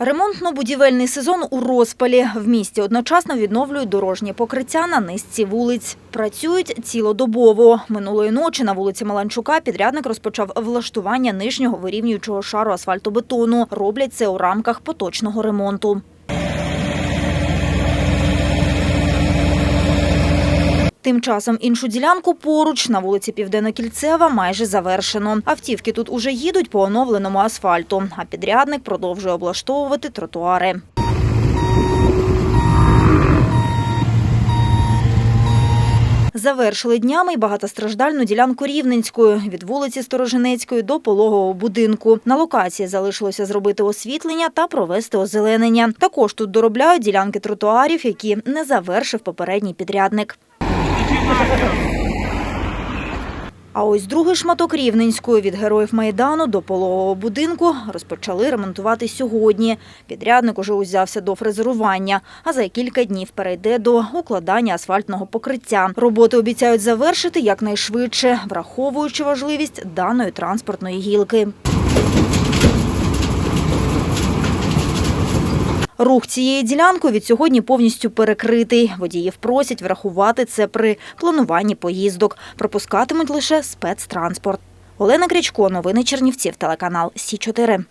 Ремонтно-будівельний сезон у розпалі. В місті одночасно відновлюють дорожнє покриття на низці вулиць. Працюють цілодобово. Минулої ночі на вулиці Маланчука підрядник розпочав влаштування нижнього вирівнюючого шару асфальтобетону. Роблять це у рамках поточного ремонту. Тим часом іншу ділянку поруч на вулиці Південно-Кільцева майже завершено. Автівки тут уже їдуть по оновленому асфальту, а підрядник продовжує облаштовувати тротуари. Завершили днями й багатостраждальну ділянку Рівненської від вулиці Сторожинецької до пологового будинку. На локації залишилося зробити освітлення та провести озеленення. Також тут доробляють ділянки тротуарів, які не завершив попередній підрядник. А ось другий шматок Рівненської від героїв Майдану до пологового будинку розпочали ремонтувати сьогодні. Підрядник уже узявся до фрезерування, а за кілька днів перейде до укладання асфальтного покриття. Роботи обіцяють завершити якнайшвидше, враховуючи важливість даної транспортної гілки. Рух цієї ділянкою від сьогодні повністю перекритий. Водіїв просять врахувати це при плануванні поїздок. Пропускатимуть лише спецтранспорт. Олена Крічко, новини Чернівців, телеканал Сі 4